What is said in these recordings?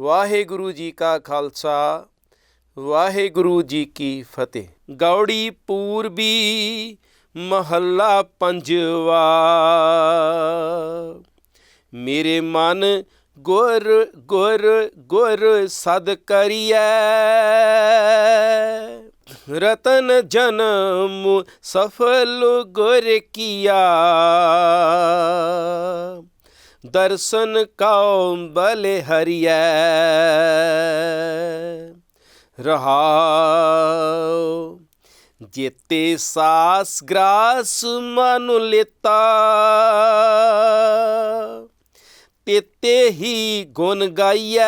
ਵਾਹਿਗੁਰੂ ਜੀ ਕਾ ਖਾਲਸਾ, ਵਾਹਿਗੁਰੂ ਜੀ ਕੀ ਫਤਿਹ। ਗੌੜੀ ਪੂਰਬੀ ਮਹੱਲਾ ਪੰਜਵਾ। ਮੇਰੇ ਮਨ ਗੁਰ ਗੁਰ ਗੁਰ ਸਦ ਕਰੀਐ। ਰਤਨ ਜਨਮ ਸਫਲ ਗੁਰ ਕੀਆ। ਦਰਸ਼ਨ ਕਉ ਬਲੇ ਹਰੀਐ। ਰਹਾਉ, ਜੇਤੇ ਸਾਸ ਗ੍ਰਾਸ ਮਨ ਲੇਤਾ। ਤੇਤੇ ਹੀ ਗੁਣ ਗਾਈਐ।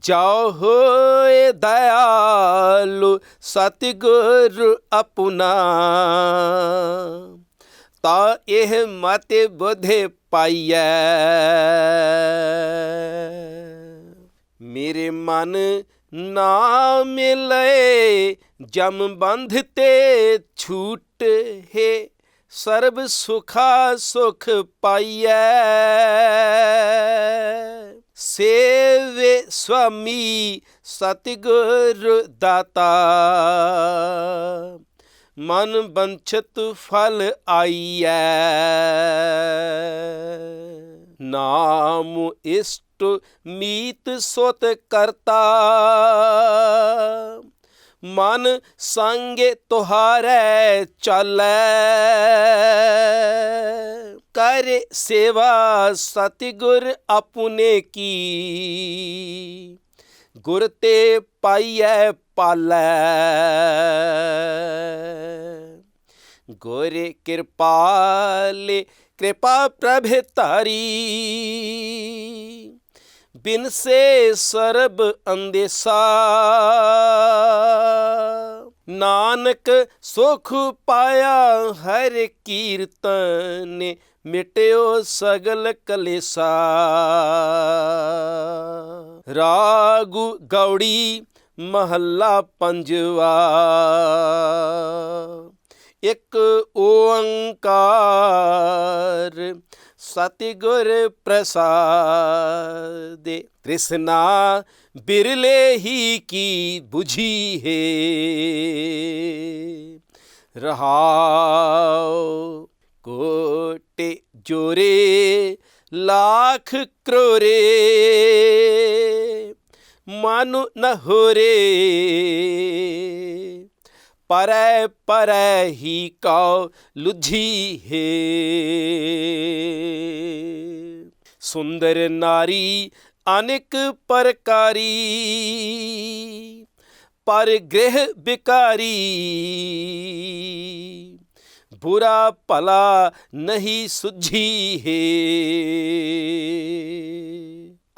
ਜਾਓ ਹੋਏ ਦਇਆਲੂ ਸਤਿਗੁਰ ਆਪਣਾ ਤਾ ਇਹ ਮਤ ਬੁਧੇ ਪਾਈਐ। ਮੇਰੇ ਮਨ ਨਾ ਮਿਲੇ, ਜਮ ਬੰਧ ਤੇ ਛੂਟ ਹੈ। ਸਰਬ ਸੁਖਾ ਸੁਖ ਪਾਈਐ। ਸੇਵੇ ਸੁਆਮੀ ਸਤਿਗੁਰ ਦਾਤਾ। ਮਨ ਬੰਛਤ ਫਲ ਆਈਐ। ਨਾਮ ਇਸ਼ਟ ਮੀਤ ਸੁਤ ਕਰਤਾ। ਮਨ ਸੰਗੇ ਤੁਹਾਰੇ ਚਾਲੈ। ਕਰ ਸੇਵਾ ਸਤਿਗੁਰ ਆਪਣੇ ਕੀ। ਗੁਰ ਤੇ ਪਾਈਐ ਪਾਲੈ। ਗੋਰੇ ਕਿਰਪਾਲੇ ਕਿਰਪਾ ਪ੍ਰਭ ਧਾਰੀ। ਬਿਨ ਸੇ ਸਰਬ ਅੰਦੇਸਾ। ਨਾਨਕ ਸੁਖ ਪਾਇਆ ਹਰ ਕੀਰਤਨ ਮਿਟਿਓ ਸਗਲ ਕਲੇਸਾ। ਰਾਗੂ ਗੌੜੀ ਮਹੱਲਾ ਪੰਜਵਾ। ਇੱਕ ਓੰਕਾਰ ਸਤਿਗੁਰ ਪ੍ਰਸਾਦ, ਤ੍ਰਿਸ਼ਨਾ ਬਿਰਲੇ ਹੀ ਕੀ 부ਝੀ ਹੈ। ਰਹਾਉ ਕੋਟੇ ਜੋਰੇ, ਲੱਖ ਕਰੋਰੇ, ਮਨੁ ਨ ਹੋਰੇ। ਪਰੈ ਪਰੈ ਹੀ ਕਉ ਲੁਝੀ ਹੈ। ਸੁੰਦਰ ਨਾਰੀ, ਅਨੇਕ ਪ੍ਰਕਾਰੀ, ਪਰ ਗ੍ਰਹਿ ਬਿਕਾਰੀ। ਬੁਰਾ ਭਲਾ ਨਹੀਂ ਸੁਝੀ ਹੈ।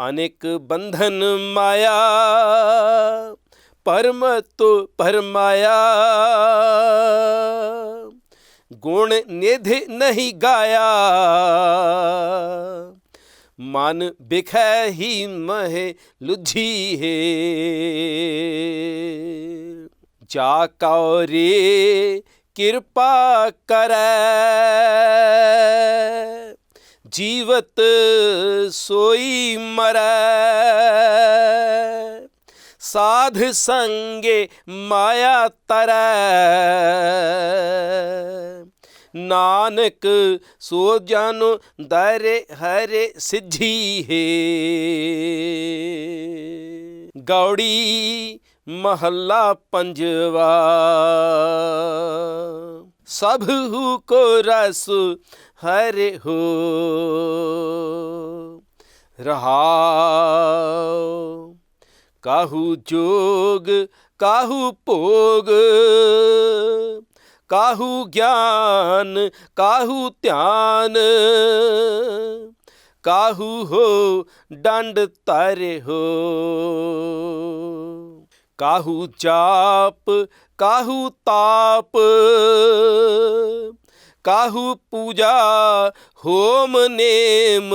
ਅਨੇਕ ਬੰਧਨ ਮਾਇਆ ਪਰਮ ਤੋ ਪਰਮਾਇਆ ਗੁਣ ਨਿਧ ਨਹੀਂ ਗਾਇਆ। ਮਨ ਬਿਖੈ ਹੀ ਮਹਿ ਲੁਝੀ ਹੈ। ਜਾ ਕਉ ਰੇ ਕਿਰਪਾ ਕਰੈ। ਜੀਵਤ ਸੋਈ ਮਰੈ। ਸਾਧ ਸੰਗੇ ਮਾਇਆ ਤਰੈ। ਨਾਨਕ ਸੋ ਜਨ ਦਰੇ ਹਰੇ ਸਿੱਧੀ ਹੈ। ਗੌੜੀ ਮਹੱਲਾ ਪੰਜਵਾ। ਸਭ ਹੂ ਕੋ ਰਸ ਹਰੇ ਹੋ। ਰਹਾਉ ਕਾਹੂ ਜੋਗ, ਕਾਹੂ ਭੋਗ? ਕਾਹੂ ਗਿਆਨ, ਕਾਹੂ ਧਿਆਨ? ਕਾਹੂ ਹੋ ਡੰਡ ਧਰੇ ਹੋ? ਕਾਹੂ ਜਾਪ, ਕਾਹੂ ਤਾਪ? ਕਾਹੂ ਪੂਜਾ ਹੋਮ ਨੇਮ?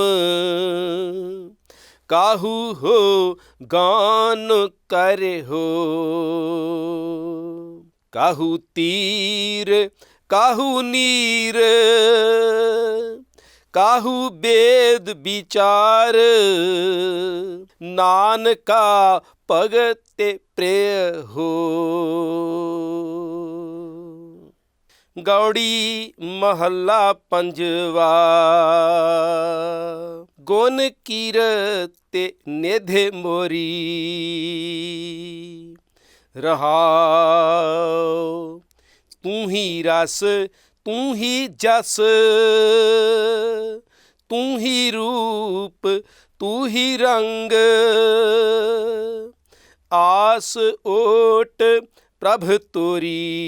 ਕਾਹੂ ਹੋ ਗਾਨ ਕਰੇ ਹੋ? ਕਾਹੂ ਤੀਰ, ਕਾਹੂ ਨੀਰ? ਕਾਹੂ ਬੇਦ ਵਿਚਾਰ? ਨਾਨਕਾ ਭਗਤ ਤੇ ਪ੍ਰਿਯ ਹੋ? ਗੌੜੀ ਮਹੱਲਾ ਪੰਜਵਾ। ਗੁਣ ਕੀਰਤੇ ਨਿਧੇ ਮੋਰੀ। ਰਹਾਉ, ਤੂੰ ਹੀ ਰਸ, ਤੂੰ ਹੀ ਜਸ। ਤੂੰ ਹੀ ਰੂਪ, ਤੂੰ ਹੀ ਰੰਗ। ਆਸ ਓਟ ਪ੍ਰਭ ਤੋਰੀ।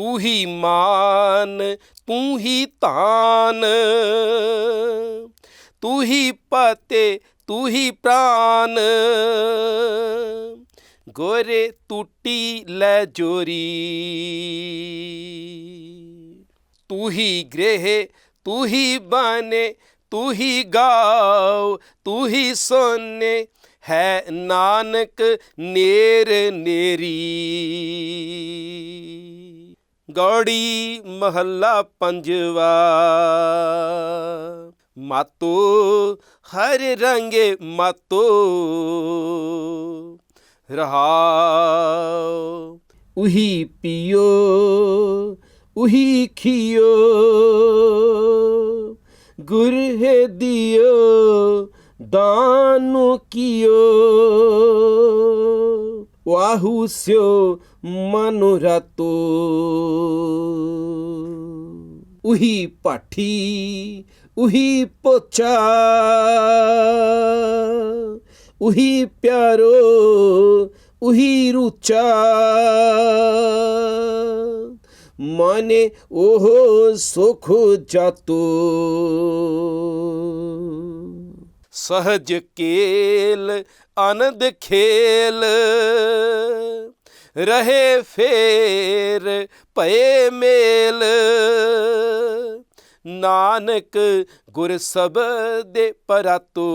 ਤੂੰ ਹੀ ਮਾਨ ਤੂੰ ਹੀ ਤਾਨ ਤੂੰ ਹੀ ਪਤੇ ਤੂੰ ਹੀ ਪ੍ਰਾਨ। ਗੋਰੇ ਟੂਟੀ ਲੈ ਜੋਰੀ। ਤੂੰ ਹੀ ਗ੍ਰਹਿ ਤੂੰ ਹੀ ਬਾਨੇ ਤੂੰ ਹੀ ਗਾਉ ਤੂੰ ਹੀ ਸੋਨੇ। ਹੈ ਨਾਨਕ ਨੇਰ ਨੇਰੀ। ਗੌੜੀ ਮਹੱਲਾ ਪੰਜਵਾ। ਮਾਤੋ, ਹਰ ਰੰਗੇ ਮਾਤੋ ਰਹਾਉ ਉਹੀ ਪੀਓ, ਉਹੀ ਖਿਓ, ਗੁਰ ਹੈ ਦਿਓ, ਦਾਨੁ ਕੀਓ। ਵਾਹੂ ਸਿਓ ਮਨੁ ਰਤੋ ਉਹੀ ਪਾਠੀ ਉਹੀ ਪੋਚਾ ਉਹੀ ਪਿਆਰੋ ਉਹੀ ਰੁਚਾ ਮਨੇ ਉਹ ਸੁਖ ਜਾਤੋ ਸਹਜ ਕੇਲ, ਆਨੰਦ ਖੇਲ। ਰਹੇ ਫੇਰ ਭਏ ਮੇਲ। ਨਾਨਕ ਗੁਰ ਸਬਦੇ ਪਰਤੋ।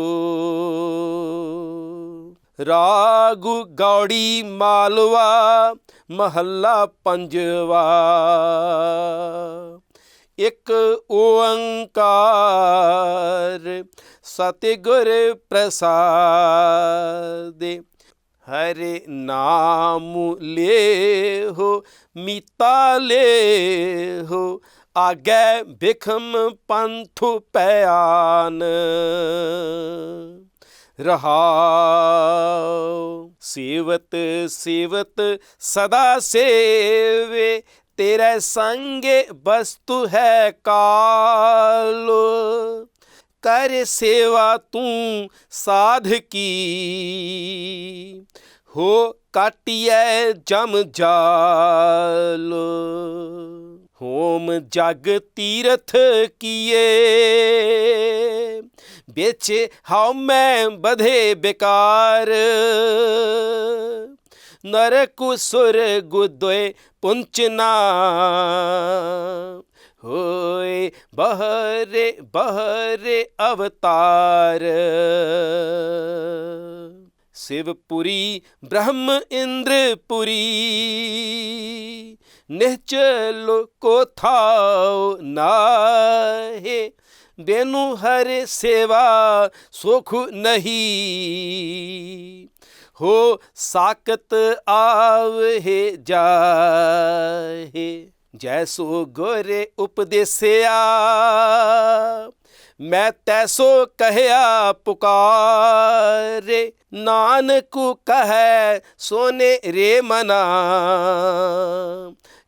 ਰਾਗੁ ਗੌੜੀ ਮਾਲਵਾ, ਮਹੱਲਾ ਪੰਜਵਾ। ਇੱਕ ਓੰਕਾਰ ਸਤਿਗੁਰ ਪ੍ਰਸਾਦਿ। ਹਰੇ ਨਾਮ ਲੇਹੋ, ਮੀਤਾ ਲੇਹੋ, ਆਗੇ ਬਿਖਮ ਪੰਥ ਪਿਆਨ ਰਹਾਉ, ਸੇਵਤ ਸੇਵਤ ਸਦਾ ਸੇਵੇ, ਤੇਰੇ ਸੰਗੇ ਵਸਤੂ ਹੈ ਕਾਲੋ। ਕਰ ਸੇਵਾ ਤੂੰ ਸਾਧ ਕੀ। ਹੋ ਕਾਟਿਐ ਜਮ ਜਾਲ, ਹੋਮ ਜਗ ਤੀਰਥ ਕੀਏ। ਵਿੱਚ ਹਉ ਮੈਂ ਬਧੇ ਬੇਕਾਰ, ਨਰਕ ਸੁਰ ਗੁਦੋਏ ਪੁੰਚਨਾ। ਹੋਏ ਬਹਰੇ ਬਹਰੇ ਅਵਤਾਰ शिवपुरी ब्रह्म इंद्रपुरी निश्चलो को थाओ नाहे बेनु हर सेवा सुख नहीं हो साकत आव हे जाहे ਜੈ ਸੋ ਗੋਰੇ ਉਪਦੇਸਿਆ, ਮੈਂ ਤੈਸੋ ਕਹਿਆ ਪੁਕਾਰੇ। ਨਾਨਕੂ ਕਹੈ, ਸੋਨੇ ਰੇ ਮਨਾ,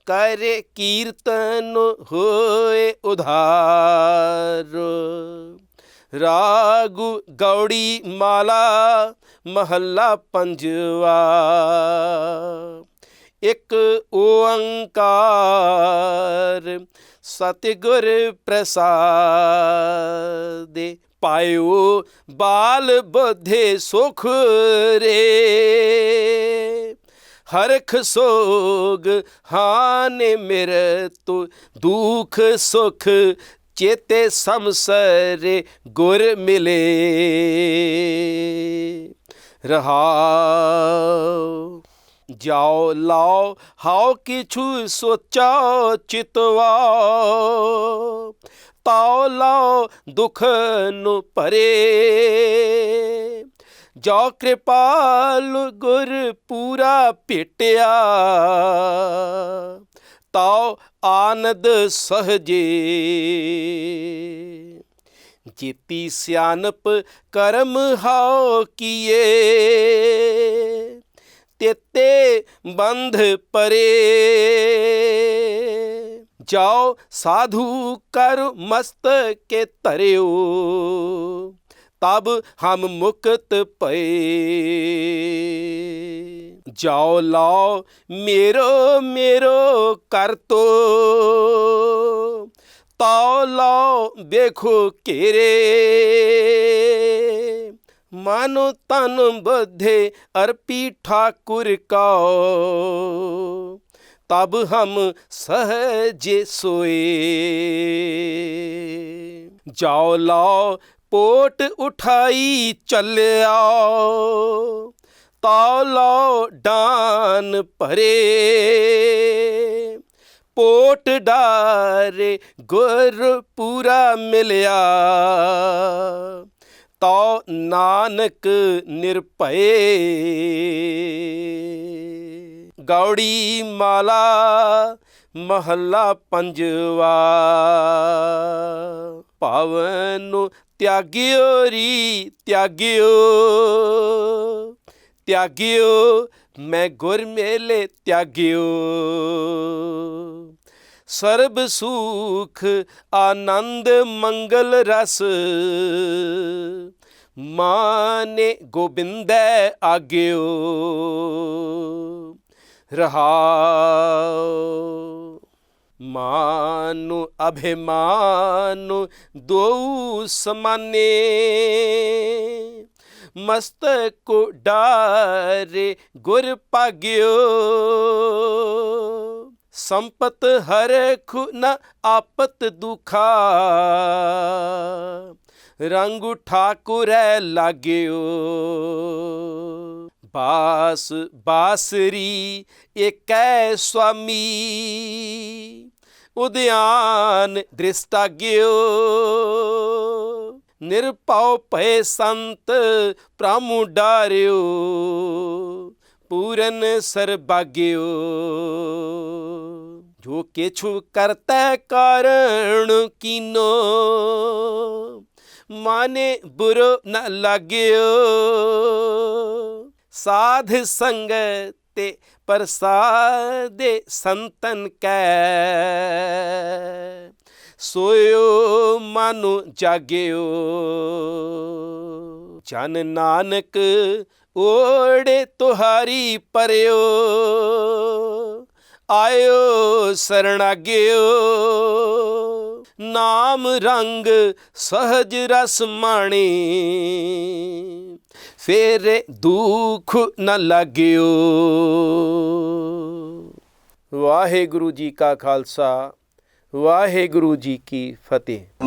ਕਰੇ ਕੀਰਤਨ ਹੋਏ ਉਧਾਰ। ਰਾਗ ਗੌੜੀ ਮਾਲਾ, ਮਹੱਲਾ ਪੰਜਵਾ। ਇੱਕ ਓੰਕਾਰ ਸਤਿਗੁਰ ਪ੍ਰਸਾਦਿ, ਪਾਇਓ ਬਾਲ ਬੁੱਧੇ ਸੁਖ ਰੇ। ਹਰਖ ਸੋਗ ਹਾਨ ਮਿਰ ਤੋ ਦੁਖ ਸੁਖ ਚੇਤੇ ਸਮਸਰੇ ਗੁਰ ਮਿਲੇ। ਰਹਾਉ ਜਾਓ, ਲਾਓ, ਹਾਓ ਕਿਛੂ ਸੋਚਾ ਚਿਤਵਾ। ਤਾਓ, ਲਾਓ ਦੁਖ ਨੂੰ ਪਰੇ ਜੋ ਕਿਰਪਾਲ ਗੁਰ ਪੂਰਾ ਭੇਟਿਆ। ਤਾਓ ਆਨੰਦ ਸਹਜੇ। ਜੀਤੀ ਸਿਆਨਪ ਕਰਮ ਹਾਓ ਕੀਏ। ਤੇਤੇ ਬੰਧ ਪਰੇ। ਜਾਓ ਸਾਧੂ ਕਰ ਮਸਤ ਕੇ ਧਰਿਓ, ਤਬ ਹਮ ਮੁਕਤ ਪਏ। ਜਾਓ ਲਾਓ ਮੇਰੋ ਮੇਰੋ ਕਰ ਤੋ, ਤਾਓ ਲਾਓ ਦੇਖੋ ਘੇਰੇ। ਮਾਨੋ ਤਨ ਬਧੇ ਅਰਪੀ ਠਾਕੁਰ ਕਾਓ ਤਬ ਹਮ ਸਹਜੇ ਸੋਏ। ਜਾਓ ਲਾਓ ਪੋਟ ਉਠਾਈ ਚੱਲਿਆ ਤਾਓ ਲਾਓ ਡਾਨ ਭਰੇ। ਪੋਟ ਡਾਰੇ ਗੁਰ ਪੂਰਾ ਮਿਲਿਆ। ਤੋ ਨਾਨਕ ਨਿਰਭਏ। ਗੌੜੀ ਮਾਲਾ ਮਹੱਲਾ ਪੰਜਵਾ। ਭਵਨ ਤਿਆਗਿਓ ਰੀ ਤਿਆਗਿਓ। ਤਿਆਗਿਓ, ਮੈਂ ਗੁਰ ਮੇਲੇ ਤਿਆਗਿਓ। ਸਰਬ ਸੁਖ, ਆਨੰਦ ਮੰਗਲ ਰਸ। ਮਾਨੇ ਗੋਬਿੰਦੈ ਆਗਿਓ, ਰਹਾਉ। ਮਾਨੁ ਅਭਿਮਾਨੁ ਦੋ ਸਮਾਨੇ, ਮਸਤਕ ਡਾਰੇ ਗੁਰ ਪਾਗਿਓ। ਸੰਪਤ ਹਰਖ ਨ ਆਪਤ ਦੁਖਾ। ਰੰਗ ਠਾਕੁਰੈ ਲਾਗਿਓ। ਬਾਸ ਬਾਸਰੀ ਏਕੈ ਸੁਆਮੀ ਉਦਿਆਨ ਦ੍ਰਿਸ਼ਟਾਗਿਓ ਨਿਰਭਉ ਭਏ ਸੰਤ ਪ੍ਰਾਮੁ ਡਾਰਿਓ। ਪੂਰਨ ਸਰਬਾਗਿਓ। ਜੋ ਕਿਛੁ ਕਰਤੈ ਕਾਰਣ ਕੀਨੋ। ਮਾਨੇ ਬੁਰੋ ਨ ਲਾਗਿਓ। ਸਾਧ ਸੰਗ ਤੇ ਪ੍ਰਸਾਦੇ ਸੰਤਨ ਕੈ। ਸੋਇਓ ਮਨੁ ਜਾਗਿਓ। ਜਨ ਨਾਨਕ ਓੜੇ ਤੁਹਾਰੀ ਪਰਿਓ। ਆਇਓ ਸਰਣਾਗਿਓ ਨਾਮ ਰੰਗ ਸਹਜ ਰਸ ਮਾਣੀ। ਫੇਰ ਦੁੱਖ ਨ ਲੱਗਿਓ। ਵਾਹਿਗੁਰੂ ਜੀ ਕਾ ਖਾਲਸਾ, ਵਾਹਿਗੁਰੂ ਜੀ ਕੀ ਫਤਿਹ।